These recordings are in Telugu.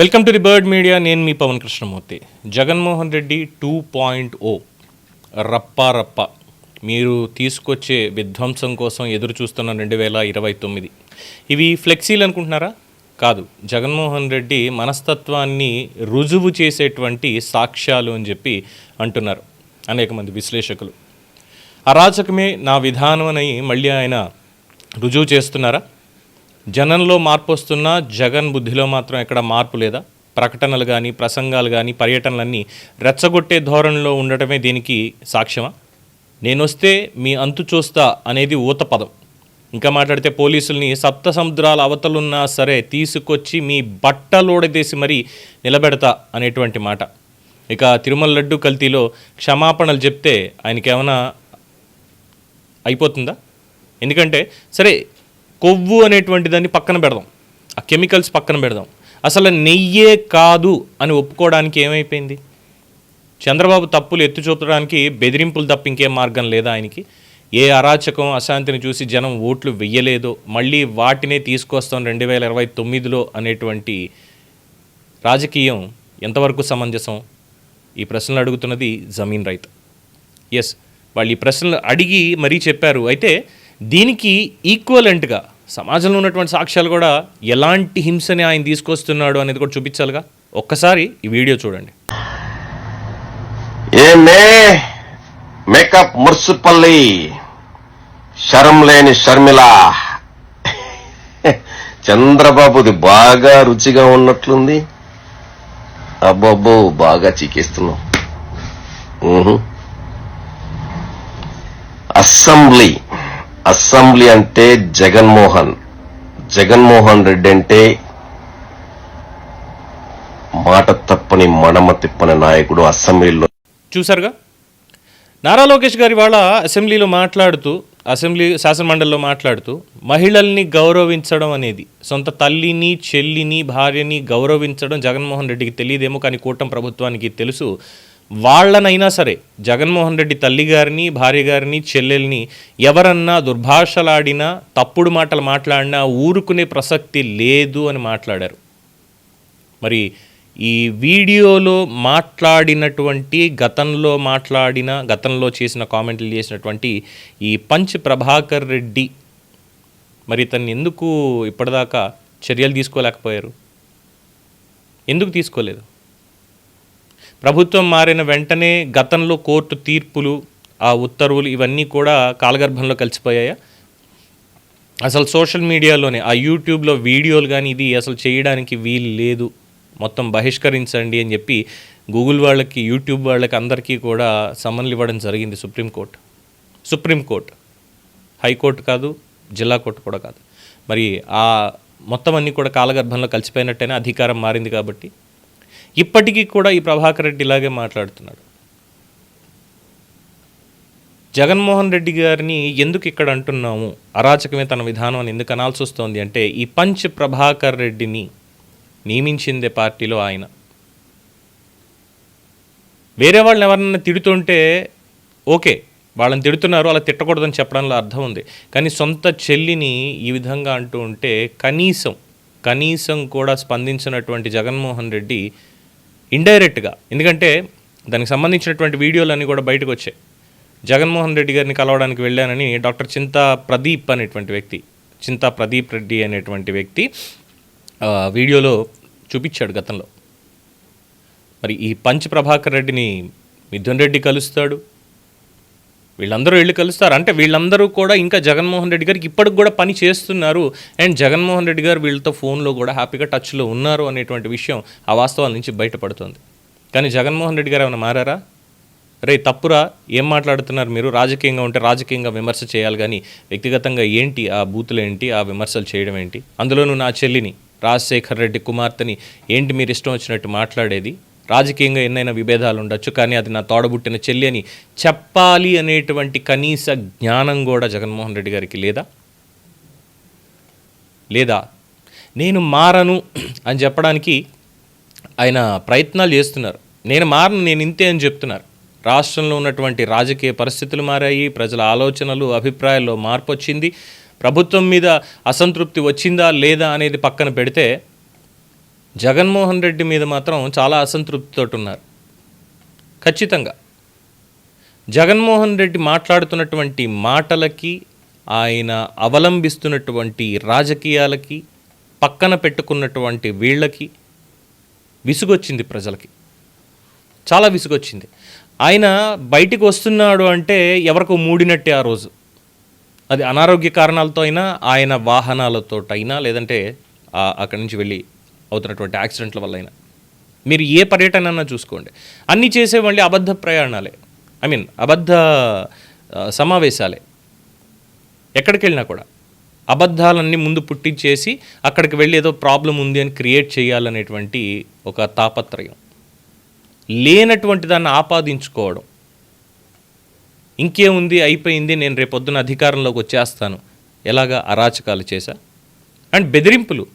Welcome to the bird media. నేను మీ Pavan Krishnamurthy. Jaganmohan Reddy two point O. రప్పా రప్ప. మీరు తీసుకొచ్చే విధ్వంసం కోసం ఎదురు చూస్తున్న రెండు వేల ఇరవై తొమ్మిది. ఇవి ఫ్లెక్సీలు అనుకుంటున్నారా? కాదు. జగన్మోహన్ రెడ్డి మనస్తత్వాన్ని రుజువు చేసేటువంటి సాక్ష్యాలు అని చెప్పి అంటున్నారు అనేక మంది విశ్లేషకులు. అరాచకమే నా విధానం అని మళ్ళీ ఆయన రుజువు చేస్తున్నారా? జనంలో మార్పు వస్తున్నా జగన్ బుద్ధిలో మాత్రం ఎక్కడ మార్పు లేదా? ప్రకటనలు కానీ ప్రసంగాలు కానీ పర్యటనలన్నీ రెచ్చగొట్టే ధోరణిలో ఉండటమే దీనికి సాక్ష్యమా? నేనొస్తే మీ అంతు చూస్తా అనేది ఊత పదం. ఇంకా మాట్లాడితే పోలీసుల్ని సప్త సముద్రాల అవతలున్నా సరే తీసుకొచ్చి మీ బట్టలోడదేసి మరీ నిలబెడతా అనేటువంటి మాట. ఇక తిరుమల లడ్డు కల్తీలో క్షమాపణలు చెప్తే ఆయనకేమైనా అయిపోతుందా? ఎందుకంటే సరే కొవ్వు అనేటువంటి దాన్ని పక్కన పెడదాం. ఆ కెమికల్స్ పక్కన పెడదాం. అసలు నెయ్యే కాదు అని ఒప్పుకోవడానికి ఏమైపోయింది? చంద్రబాబు తప్పులు ఎత్తు చూపడానికి బెదిరింపులు తప్ప ఇంకే మార్గం లేదా ఆయనకి? ఏ అరాచకం అశాంతిని చూసి జనం ఓట్లు వెయ్యలేదో మళ్ళీ వాటినే తీసుకొస్తాం రెండు వేల ఇరవై తొమ్మిదిలో అనేటువంటి రాజకీయం ఎంతవరకు సమంజసం? ఈ ప్రశ్నలు అడుగుతున్నది జమీన్ రైతు. ఎస్ వాళ్ళు ఈ ప్రశ్నలు అడిగి మరీ చెప్పారు. అయితే దీనికి ఈక్వలెంట్గా సమాజంలో ఉన్నటువంటి సాక్ష్యాలు కూడా ఎలాంటి హింసని ఆయన తీసుకొస్తున్నాడు అనేది కూడా చూపించాలిగా? ఒక్కసారి ఈ వీడియో చూడండి. ఏమే మేకప్ ముర్సుపల్లి శరం లేని షర్మిల. చంద్రబాబుది బాగా రుచిగా ఉన్నట్లుంది. అబ్బబ్బో బాగా చీకేస్తున్నాం. అసెంబ్లీ. అసెంబ్లీ అంటే జగన్మోహన్. జగన్మోహన్ రెడ్డి అంటే మాట తప్పని మడమ తిప్పని నాయకుడు అసెంబ్లీలో. చూసారుగా నారా లోకేష్ గారి వాళ్ళ అసెంబ్లీలో మాట్లాడుతూ అసెంబ్లీ శాసనమండలిలో మాట్లాడుతూ మహిళల్ని గౌరవించడం అనేది సొంత తల్లిని చెల్లిని భార్యని గౌరవించడం జగన్మోహన్ రెడ్డికి తెలియదేమో కానీ కూటమి ప్రభుత్వానికి తెలుసు. వాళ్ళనైనా సరే జగన్మోహన్ రెడ్డి తల్లి గారిని భార్య గారిని చెల్లెల్ని ఎవరన్నా దుర్భాషలాడినా తప్పుడు మాటలు మాట్లాడినా ఊరుకునే ప్రసక్తి లేదు అని మాట్లాడారు. మరి ఈ వీడియోలో మాట్లాడినటువంటి గతంలో మాట్లాడిన గతంలో చేసిన కామెంట్లు చేసినటువంటి ఈ పంచ్ ప్రభాకర్ రెడ్డి మరి తను ఎందుకు ఇప్పటిదాకా చర్యలు తీసుకోలేకపోయారు? ఎందుకు తీసుకోలేదు? ప్రభుత్వం మారిన వెంటనే గతంలో కోర్టు తీర్పులు ఆ ఉత్తర్వులు ఇవన్నీ కూడా కాలగర్భంలో కలిసిపోయాయా? అసలు సోషల్ మీడియాలోనే ఆ యూట్యూబ్లో వీడియోలు కానీ ఇది అసలు చేయడానికి వీలు లేదు. మొత్తం బహిష్కరించండి అని చెప్పి గూగుల్ వాళ్ళకి యూట్యూబ్ వాళ్ళకి అందరికీ కూడా సమన్లు ఇవ్వడం జరిగింది సుప్రీంకోర్టు. సుప్రీంకోర్టు. హైకోర్టు కాదు జిల్లా కోర్టు కూడా కాదు. మరి ఆ మొత్తం అన్నీ కూడా కాలగర్భంలో కలిసిపోయినట్టేనే? అధికారం మారింది కాబట్టి. ఇప్పటికీ కూడా ఈ ప్రభాకర్ రెడ్డి ఇలాగే మాట్లాడుతున్నాడు. జగన్మోహన్ రెడ్డి గారిని ఎందుకు ఇక్కడ అంటున్నాము? అరాచకమే తన విధానం అని ఎందుకు అనాల్సి వస్తోంది అంటే ఈ పంచ్ ప్రభాకర్ రెడ్డిని నియమించిందే పార్టీలో ఆయన. వేరే వాళ్ళని ఎవరన్నా తిడుతుంటే ఓకే వాళ్ళని తిడుతున్నారు అలా తిట్టకూడదని చెప్పడంలో అర్థం ఉంది. కానీ సొంత చెల్లిని ఈ విధంగా అంటూ ఉంటే కనీసం కనీసం కూడా స్పందించినటువంటి జగన్మోహన్ రెడ్డి ఇండైరెక్ట్గా. ఎందుకంటే దానికి సంబంధించినటువంటి వీడియోలన్నీ కూడా బయటకు వచ్చాయి. జగన్మోహన్ రెడ్డి గారిని కలవడానికి వెళ్ళానని డాక్టర్ చింతా ప్రదీప్ అనేటువంటి వ్యక్తి చింతా ప్రదీప్ రెడ్డి అనేటువంటి వ్యక్తి వీడియోలో చూపించాడు గతంలో. మరి ఈ పంచ్ ప్రభాకర్ రెడ్డిని మిథున్ రెడ్డి కలుస్తాడు వీళ్ళందరూ వెళ్ళి కలుస్తారు. అంటే వీళ్ళందరూ కూడా ఇంకా జగన్మోహన్ రెడ్డి గారికి ఇప్పటికి కూడా పని చేస్తున్నారు. అండ్ జగన్మోహన్ రెడ్డి గారు వీళ్ళతో ఫోన్లో కూడా హ్యాపీగా టచ్లో ఉన్నారు అనేటువంటి విషయం ఆ వాస్తవాల నుంచి బయటపడుతుంది. కానీ జగన్మోహన్ రెడ్డి గారు ఏమైనా మారారా? రే తప్పురా. ఏం మాట్లాడుతున్నారు మీరు? రాజకీయంగా ఉంటే రాజకీయంగా విమర్శ చేయాలి కానీ వ్యక్తిగతంగా ఏంటి ఆ బూతులు ఏంటి? ఆ విమర్శలు చేయడం ఏంటి? అందులోనూ నా చెల్లిని రాజశేఖర్ రెడ్డి కుమార్తెని ఏంటి మీరు ఇష్టం వచ్చినట్టు మాట్లాడేది? రాజకీయంగా ఎన్నైనా విభేదాలు ఉండొచ్చు కానీ అది నా తోడబుట్టిన చెల్లి అని చెప్పాలి అనేటువంటి కనీస జ్ఞానం కూడా జగన్మోహన్ రెడ్డి గారికి లేదా? లేదా? నేను మారను అని చెప్పడానికి ఆయన ప్రయత్నాలు చేస్తున్నారు. నేను మారను నేను ఇంతే అని చెప్తున్నారు. రాష్ట్రంలో ఉన్నటువంటి రాజకీయ పరిస్థితులు మారాయి ప్రజల ఆలోచనలు అభిప్రాయాల్లో మార్పు వచ్చింది. ప్రభుత్వం మీద అసంతృప్తి వచ్చిందా లేదా అనేది పక్కన పెడితే జగన్మోహన్ రెడ్డి మీద మాత్రం చాలా అసంతృప్తితో ఉన్నారు ఖచ్చితంగా. జగన్మోహన్ రెడ్డి మాట్లాడుతున్నటువంటి మాటలకి ఆయన అవలంబిస్తున్నటువంటి రాజకీయాలకి పక్కన పెట్టుకున్నటువంటి వీళ్ళకి విసుగొచ్చింది ప్రజలకి. చాలా విసుగొచ్చింది. ఆయన బయటికి వస్తున్నాడు అంటే ఎవరికో మూడినట్టే ఆ రోజు. అది అనారోగ్య కారణాలతో అయినా ఆయన వాహనాలతోటైనా లేదంటే అక్కడి నుంచి వెళ్ళి అవుతున్నటువంటి యాక్సిడెంట్ల వల్ల అయినా మీరు ఏ పర్యటన అన్నా చూసుకోండి. అన్నీ చేసే మళ్ళీ అబద్ధ ప్రయాణాలే. ఐ మీన్ అబద్ధ సమావేశాలే. ఎక్కడికి వెళ్ళినా కూడా అబద్ధాలన్నీ ముందు పుట్టించేసి అక్కడికి వెళ్ళి ఏదో ప్రాబ్లం ఉంది అని క్రియేట్ చేయాలనేటువంటి ఒక తాపత్రయం. లేనటువంటి దాన్ని ఆపాదించుకోవడం. ఇంకేముంది అయిపోయింది నేను రేపొద్దున అధికారంలోకి వచ్చేస్తాను. ఎలాగా అరాచకాలు చేశా? అండ్ బెదిరింపులు.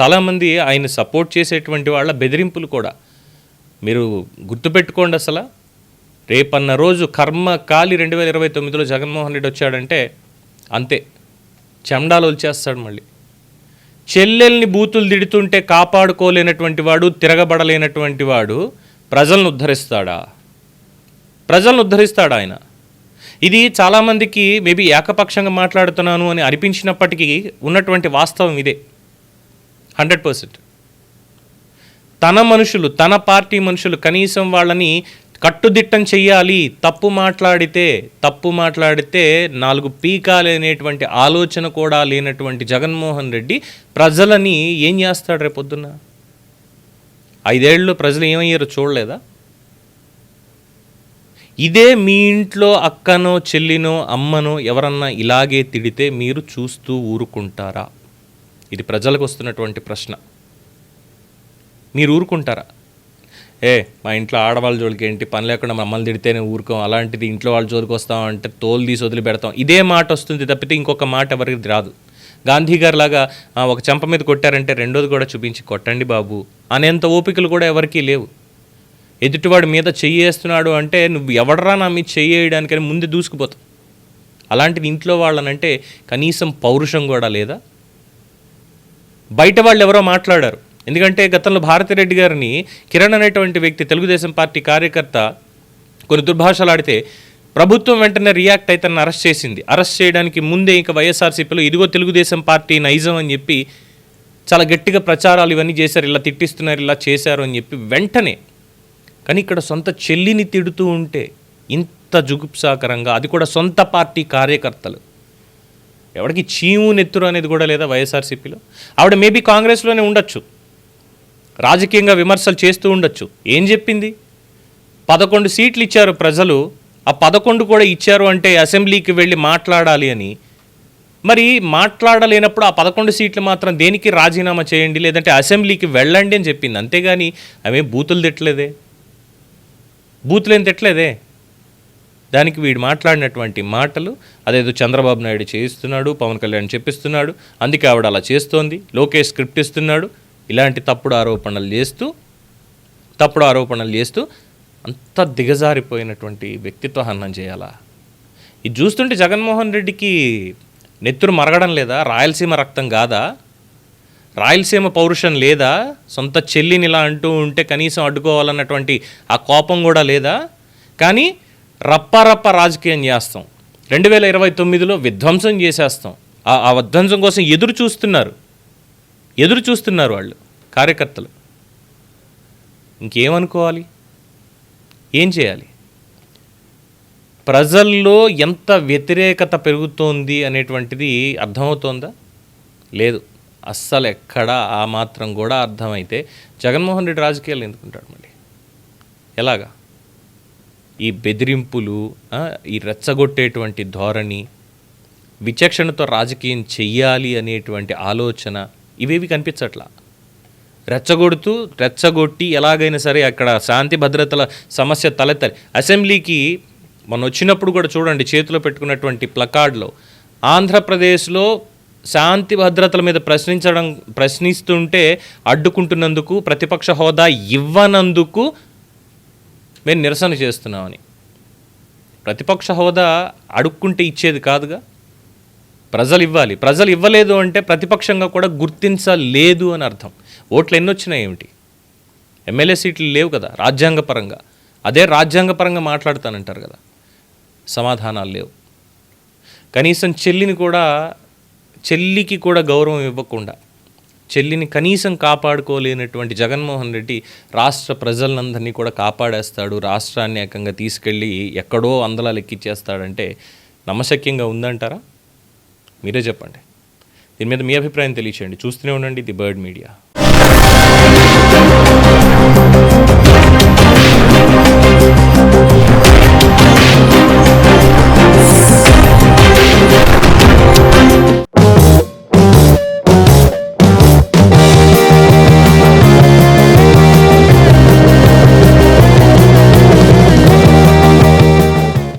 చాలామంది ఆయన సపోర్ట్ చేసేటువంటి వాళ్ళ బెదిరింపులు కూడా. మీరు గుర్తుపెట్టుకోండి అసలు. రేపన్న రోజు కర్మ కాలి రెండు వేల ఇరవై తొమ్మిదిలో జగన్మోహన్ రెడ్డి వచ్చాడంటే అంతే. చెండాలు వచ్చేస్తాడు మళ్ళీ. చెల్లెల్ని బూతులు తిడుతుంటే కాపాడుకోలేనటువంటి వాడు తిరగబడలేనటువంటి వాడు ప్రజలను ఉద్ధరిస్తాడా? ప్రజలను ఉద్ధరిస్తాడా ఆయన? ఇది చాలామందికి మేబీ ఏకపక్షంగా మాట్లాడుతున్నాను అని అనిపించినప్పటికీ ఉన్నటువంటి వాస్తవం ఇదే. Hundred percent. తన మనుషులు తన పార్టీ మనుషులు కనీసం వాళ్ళని కట్టుదిట్టం చెయ్యాలి తప్పు మాట్లాడితే తప్పు మాట్లాడితే నాలుగు పీకాలనేటువంటి ఆలోచన కూడా లేనటువంటి జగన్మోహన్ రెడ్డి ప్రజలని ఏం చేస్తాడు రేపొద్దున ఐదేళ్ళు ప్రజలు ఏమయ్యారో చూడలేదా? ఇదే మీ ఇంట్లో అక్కనో చెల్లినో అమ్మనో ఎవరన్నా ఇలాగే తిడితే మీరు చూస్తూ ఊరుకుంటారా? ఇది ప్రజలకు వస్తున్నటువంటి ప్రశ్న. మీరు ఊరుకుంటారా? ఏ మా ఇంట్లో ఆడవాళ్ళ జోలికి ఏంటి? పని లేకుండా మమ్మల్ని తిడితేనే ఊరుకోం. అలాంటిది ఇంట్లో వాళ్ళ జోలికి వస్తామంటే తోలు తీసి వదిలి పెడతాం. ఇదే మాట వస్తుంది తప్పితే ఇంకొక మాట ఎవరికి రాదు. గాంధీ గారు లాగా ఒక చెంప మీద కొట్టారంటే రెండోది కూడా చూపించి కొట్టండి బాబు అనేంత ఓపికలు కూడా ఎవరికీ లేవు. ఎదుటివాడి మీద చెయ్యేస్తున్నాడు అంటే నువ్వు ఎవడరా నా మీద చెయ్యేయడానికని ముందు దూసుకుపోతావు. అలాంటిది ఇంట్లో వాళ్ళనంటే కనీసం పౌరుషం కూడా లేదా? బయట వాళ్ళు ఎవరో మాట్లాడారు. ఎందుకంటే గతంలో భారతిరెడ్డి గారిని కిరణ్ అనేటువంటి వ్యక్తి తెలుగుదేశం పార్టీ కార్యకర్త కొన్ని దుర్భాషలు ఆడితే ప్రభుత్వం వెంటనే రియాక్ట్ అయితే తనను అరెస్ట్ చేసింది. అరెస్ట్ చేయడానికి ముందే ఇంకా వైఎస్ఆర్సీపీలో ఇదిగో తెలుగుదేశం పార్టీ నైజం అని చెప్పి చాలా గట్టిగా ప్రచారాలు ఇవన్నీ చేశారు ఇలా తిట్టిస్తున్నారు ఇలా చేశారు అని చెప్పి వెంటనే. కానీ ఇక్కడ సొంత చెల్లిని తిడుతూ ఉంటే ఇంత జుగుప్సాకరంగా అది కూడా సొంత పార్టీ కార్యకర్తలు. ఎవరికి చీము నెత్తురు అనేది కూడా లేదా వైఎస్ఆర్సీపీలో? ఆవిడ మేబీ కాంగ్రెస్లోనే ఉండొచ్చు. రాజకీయంగా విమర్శలు చేస్తూ ఉండొచ్చు. ఏం చెప్పింది? పదకొండు సీట్లు ఇచ్చారు ప్రజలు. ఆ పదకొండు కూడా ఇచ్చారు అంటే అసెంబ్లీకి వెళ్ళి మాట్లాడాలి అని. మరి మాట్లాడలేనప్పుడు ఆ పదకొండు సీట్లు మాత్రం దేనికి రాజీనామా చేయండి? లేదంటే అసెంబ్లీకి వెళ్ళండి అని చెప్పింది. అంతేగాని ఆమె బూతులు తిట్టలేదే. బూతులు ఏం తిట్టలేదే? దానికి వీడు మాట్లాడినటువంటి మాటలు అదేదో చంద్రబాబు నాయుడు చేయిస్తున్నాడు పవన్ కళ్యాణ్ చెప్పిస్తున్నాడు అందుకే ఆవిడ అలా చేస్తోంది లోకేష్ స్క్రిప్ట్ ఇస్తున్నాడు ఇలాంటి తప్పుడు ఆరోపణలు చేస్తూ తప్పుడు ఆరోపణలు చేస్తూ అంత దిగజారిపోయినటువంటి వ్యక్తిత్వ హనం చేయాలా? ఇది చూస్తుంటే జగన్మోహన్ రెడ్డికి నెత్తురు మరగడం లేదా? రాయలసీమ రక్తం కాదా? రాయలసీమ పౌరుషం లేదా? సొంత చెల్లిని ఇలా అంటూ ఉంటే కనీసం అడ్డుకోవాలన్నటువంటి ఆ కోపం కూడా లేదా? కానీ రప్పారప్ప రాజకీయం చేస్తాం. రెండు వేల ఇరవై తొమ్మిదిలో విధ్వంసం చేసేస్తాం. ఆ ఆ విధ్వంసం కోసం ఎదురు చూస్తున్నారు. ఎదురు చూస్తున్నారు వాళ్ళు కార్యకర్తలు. ఇంకేమనుకోవాలి? ఏం చేయాలి? ప్రజల్లో ఎంత వ్యతిరేకత పెరుగుతోంది అనేటువంటిది అర్థమవుతోందా? లేదు. అస్సలు ఎక్కడ ఆ మాత్రం కూడా అర్థమైతే జగన్మోహన్ రెడ్డి రాజకీయాలు ఎందుకుంటాడు మళ్ళీ? ఎలాగా? ఈ బెదిరింపులు ఈ రెచ్చగొట్టేటువంటి ధోరణి విచక్షణతో రాజకీయం చెయ్యాలి అనేటువంటి ఆలోచన ఇవేవి కనిపించట్లా? రెచ్చగొడుతూ రెచ్చగొట్టి ఎలాగైనా సరే అక్కడ శాంతి భద్రతల సమస్య తలెత్తాలి అసెంబ్లీకి మనం వచ్చినప్పుడు కూడా చూడండి చేతిలో పెట్టుకున్నటువంటి ప్లకార్డ్లో ఆంధ్రప్రదేశ్లో శాంతి భద్రతల మీద ప్రశ్నించడం ప్రశ్నిస్తుంటే అడ్డుకుంటున్నందుకు ప్రతిపక్ష హోదా ఇవ్వనందుకు మేము నిరసన చేస్తున్నామని. ప్రతిపక్ష హోదా అడుక్కుంటే ఇచ్చేది కాదుగా? ప్రజలు ఇవ్వాలి ప్రజలు ఇవ్వలేదు అంటే ప్రతిపక్షంగా కూడా గుర్తించలేదు అని అర్థం. ఓట్లు ఎన్ని వచ్చినాయి ఏమిటి? ఎమ్మెల్యే సీట్లు లేవు కదా రాజ్యాంగపరంగా. అదే రాజ్యాంగపరంగా మాట్లాడతానంటారు కదా. సమాధానాలు లేవు. కనీసం చెల్లిని కూడా చెల్లికి కూడా గౌరవం ఇవ్వకుండా చెల్లిని కనీసం కాపాడుకోలేనటువంటి జగన్మోహన్ రెడ్డి రాష్ట్ర ప్రజలందరినీ కూడా కాపాడేస్తాడు. రాష్ట్రాన్ని ఏకంగా తీసుకెళ్ళి ఎక్కడో అందలాలు ఎక్కిచ్చేస్తాడంటే నమ్మశక్యంగా ఉందంటారా? మీరే చెప్పండి. దీని మీద మీ అభిప్రాయం తెలియచేయండి. చూస్తూనే ఉండండి ది బర్డ్ మీడియా.